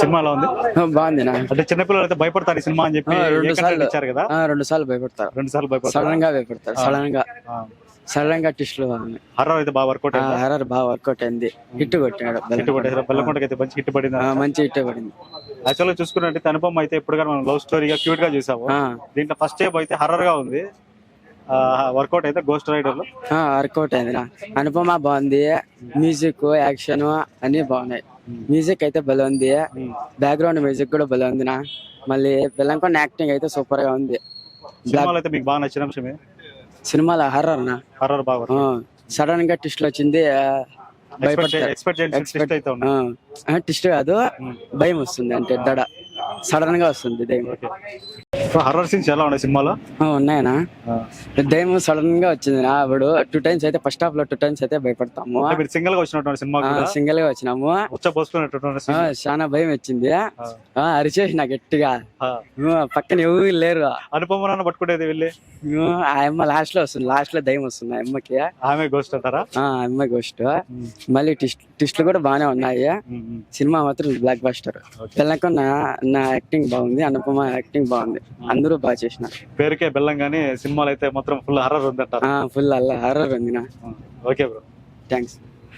సినిమాలో ఉంది. బాగుంది అంటే చిన్నపిల్లలు అయితే భయపడతారు ఈ సినిమా అని చెప్పి రెండు సార్లు. ఇచ్చారు కదా? రెండు సార్లు భయపడతారు. రెండు సార్లు భయపడతారు. సడన్గా భయపడతారు సడన్గా సడన్గా టిస్టులు బాగున్నాయి హర్రర్ అయితే బాగా వర్కౌట్ అయింది? హర్రర్ బాగా వర్కౌట్ అయింది. హిట్ కొట్టినాడు హిట్ కొట్టేసారు బెల్లకొండకి. అయితే మంచి హిట్ పడింది? మంచి హిట్ పడింది. యాక్చువల్గా చూసుకున్నట్టు అనుపమ అయితే ఇప్పుడు మనం లవ్ స్టోరీగా క్యూట్గా చూసాము. దీంట్లో ఫస్ట్ స్టెప్ అయితే హర్రర్గా ఉంది వర్కౌట్ అయితే గోస్ట్ రైడర్లో. వర్కౌట్ అయింది అనుపమ బాగుంది. మ్యూజిక్ యాక్షన్ అన్ని బాగున్నాయి. మ్యూజిక్ అయితే భలే ఉంది. బ్యాక్గ్రౌండ్ మ్యూజిక్ కూడా భలే ఉంది నా మళ్ళీ బెల్లంకొండ యాక్టింగ్ అయితే సూపర్గా ఉంది. సినిమాలో అయితే మీకు బాగా నచ్చిన అంశమే సినిమాలో? హర్రర్ నా? హర్రర్ బాగా సడన్గా టిస్టులు వచ్చింది భయపడతారు టిస్ట్ కాదు భయం వస్తుంది అంటే దడ. సడన్గా వస్తుంది హర్రర్ సీన్స్ ఎలా ఉన్నాయి సినిమాలో? ఉన్నాయనా? దయ్యం సడన్గా వచ్చింది నా అప్పుడు టూ టైమ్స్ అయితే ఫస్ట్ హాఫ్లో టూ టైమ్స్ అయితే భయపడతాము. మీరు సింగిల్గా వచ్చినటువంటి సినిమా సింగిల్గా వచ్చినాము. చాలా భయం వచ్చింది. ఆ, అరిచేసి నా గట్టిగా. పక్కన ఎవరు లేరు. అనుపమ పట్టుకునేది వెళ్ళి? ఆ, అమ్మ లాస్ట్లో వస్తుంది. లాస్ట్లో దయ్యం వస్తుంది అమ్మకి. ఆమె గోస్ట్ అంటారా? అమ్మ గోస్ట్ మళ్ళీ టిస్ట్ టిస్ట్లు కూడా బాగానే ఉన్నాయి. సినిమా మాత్రం బ్లాక్ బస్టర్ తెల్లకొండ నా యాక్టింగ్ బాగుంది. అనుపమ యాక్టింగ్ బాగుంది. అందరూ బాగా చేసినారు. పేరుకే బెల్లం గానీ సినిమాలు అయితే మాత్రం ఫుల్ హర్రర్ ఉంది అంటారు. ఫుల్ అల్ల హర్రర్ ఉంది ఓకే బ్రో. థ్యాంక్స్